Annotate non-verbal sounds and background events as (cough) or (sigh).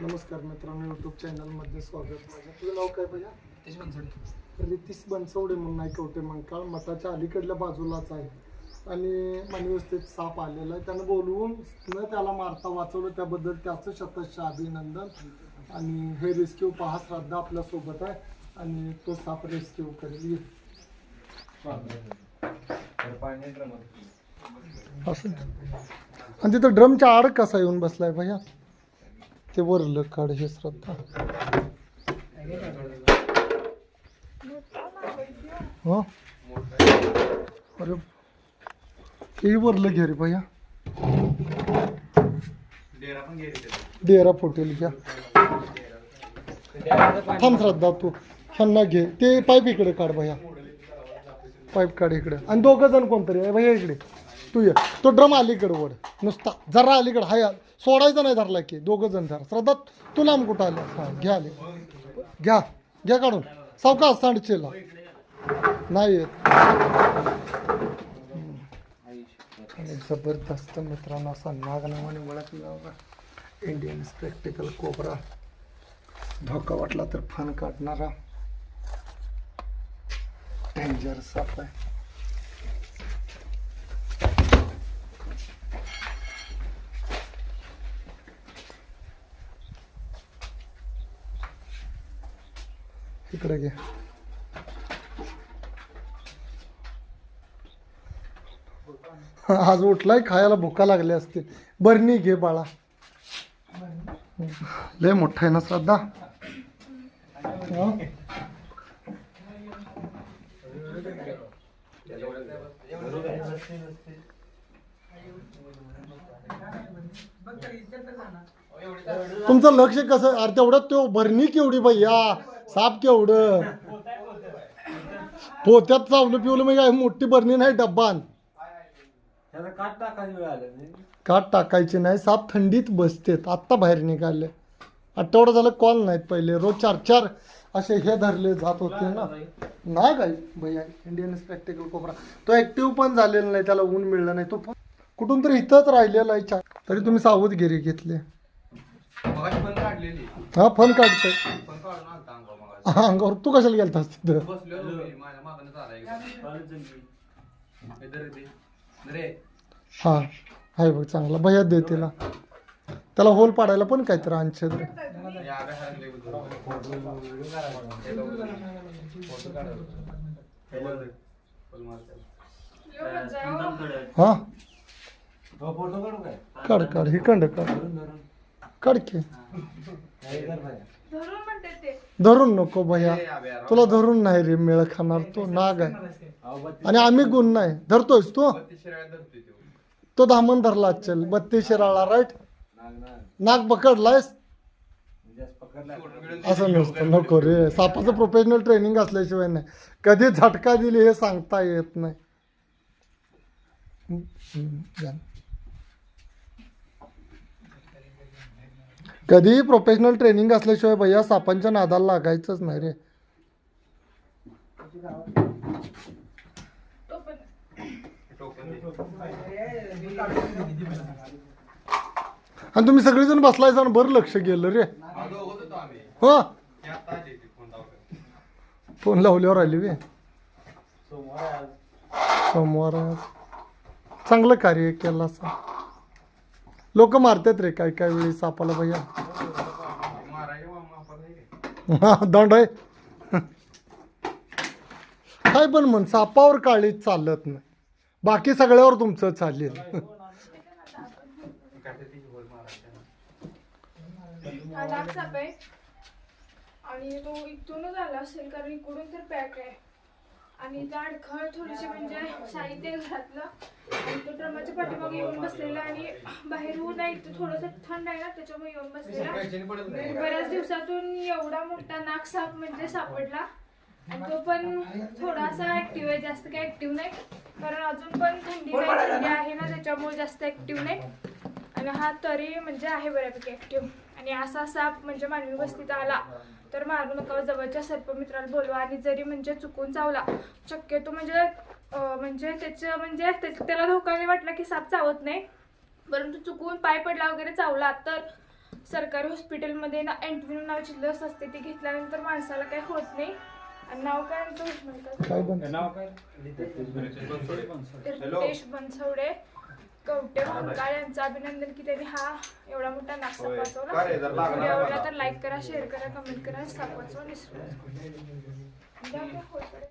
नमस्कार मित्रांनो युट्यूब चॅनलमध्ये स्वागत. माझं तुझं नाव काय भैया? तेच बनसोडे. रितीश बनसवडे म्हणून आहे कवटे मंकाळ. मठाच्या अलीकडल्या बाजूलाच आहे. आणि मानवस्थेत साप आलेला आहे. त्यानं बोलवून न त्याला मारता वाचवलं. त्याबद्दल त्याचं शतश अभिनंदन. आणि हे रेस्क्यू पहा श्रद्धा आपल्यासोबत आहे. आणि तो साप रेस्क्यू करेल. असं आणि तिथं ड्रमच्या आड कसा येऊन बसलाय भैया? ते वरलं काढ हे श्रद्धा. हो? अरे हे वरलं घे रे भैया. डेरा फुटेल घ्या थांब श्रद्धा तू ह्यांना घे. ते पाईप इकडे काढ भैया. पाईप काढ इकडे. आणि दोघं जण कोणतरी भैया इकडे. तू ये तो ड्रम अलीकडे वड नुसता. जरा अलीकड. हाय सोडायचा नाही धरला की. दोघं जण धर. श्रद्धा तू लांब कुठं आले? हां घ्या आले. घ्या. घ्या काढून. सावका सांडचेला. नाही येत. जबरदस्त मित्रांनो असा नागनावाने ओळखला होता. इंडियन स्पेक्टिकल कोबरा धोका वाटला तर फन काढणारा. डेंजर साप आहे. इकडे घे. आज उठलाय खायला भुका लागल्या असतील बरणी घे बाळा. लय मोठा आहे ना श्रद्धा? हो? तुमचं लक्ष कसं? अरे तेवढं तो बरणी केवढी भैया साप केवढं पोत्यात चावलं पिवलं म्हणजे काय? मोठी भरणी नाही डब्बान. त्याला काट टाकायची वेळ आली नाही. काट टाकायचे नाही. साप थंडीत बसतेत. आत्ता बाहेर निघाले. आठवडा झालं कॉल नाहीत पहिले. रोज चार चार असे हे धरले जात होते ना. नाही काय भैया इंडियन स्पेक्टिकल कोबरा तो ऍक्टिव्ह पण झालेला नाही. त्याला ऊन मिळलं नाही. तो पण कुठून तरी इथंच राहिलेला आहे. चा- तरी तुम्ही सावधगिरी घेतली. हा फोन काढतोय. हा अंगावर तू कशाला गेलतास तिथं? हा हाय बघ चांगला भैया दे तिला. त्याला होल पाडायला पण काहीतरी आणशे रे. या अभ्यासाला लय बुद्धी. हे काढ. काढू काय? काढ काढ हे कंड काढ काढ की. धरून म्हणते ते. धरून नको भैया. तुला धरून नाही रे मेळ खाणार तो नाग आहे. आणि आम्ही गुण नाही. धरतोयस तू? धरतोय तो. तो धामण धरला चल बत्तीस शिराळा राईट नाग पकडलायस? बिडून असं नसतं नको रे. सापाचं प्रोफेशनल ट्रेनिंग असल्याशिवाय नाही. कधी झटका दिली हे सांगता येत नाही. कधीही प्रोफेशनल ट्रेनिंग असल्याशिवाय भैया सापांच्या नादाला लागायचंच नाही रे. आणि तुम्ही सगळेजण बसलाय जाऊन बरं लक्ष गेलं रे. हो. फोन फोन लावल्यावर आली वे. सोमवार आज. चांगलं कार्य केलं असं लोक मारतात रे काही काही वेळी सापाला भैया. (laughs) दंड आहे. (laughs) काय पण म्हण सापावर काळी चालत नाही. बाकी सगळ्यावर तुमचं चालेल. आणि तो इथूनच आला असेल कारण इकडून तर पॅक आहे. आणि इथं अडखळ थोडीशी म्हणजे साहित्य घरातलं. आणि तो ड्रमाच्या पाठीमागे येऊन बसलेला आणि बाहेर ऊन आहे इथं थोडंसं थंड आहे ना त्याच्यामुळे येऊन बसलेला. बऱ्याच दिवसातून एवढा मोठा नाग साप म्हणजे सापडला. आणि तो पण थोडासा ऍक्टिव्ह आहे जास्त काही ऍक्टिव्ह नाही. कारण अजून पण थंडी थंडी आहे ना? त्याच्यामुळे जास्त ऍक्टिव्ह नाही. आणि हा तरी म्हणजे आहे बऱ्यापैकी ऍक्टिव्ह आणि असा साप म्हणजे मानवी वस्तीत आला. तर मारू नका जवळच्या सर्पमित्राला बोलवा आणि जरी म्हणजे चुकून चावला शक्यतो म्हणजे म्हणजे त्याचं म्हणजे त्याला धोका नाही वाटला की साप चावत नाही. परंतु चुकून पाय पडला वगैरे चावला तर सरकारी हॉस्पिटलमध्ये ना अँटविनो नावाची लस असते ती घेतल्यानंतर माणसाला काही होत नाही. आणि नाव काय आहे तो म्हणतात काय बंद? नाव काय? हॅलो. रितेश बनसवडे कवटे भंकाळ यांचं अभिनंदन की त्यांनी हा एवढा मोठा नाश्ता होय. पाठवला का रे, जरा लागला व्हिडिओ आवडला. तर लाईक करा शेअर करा कमेंट करा सापवाचवा विसरू नका. द्या.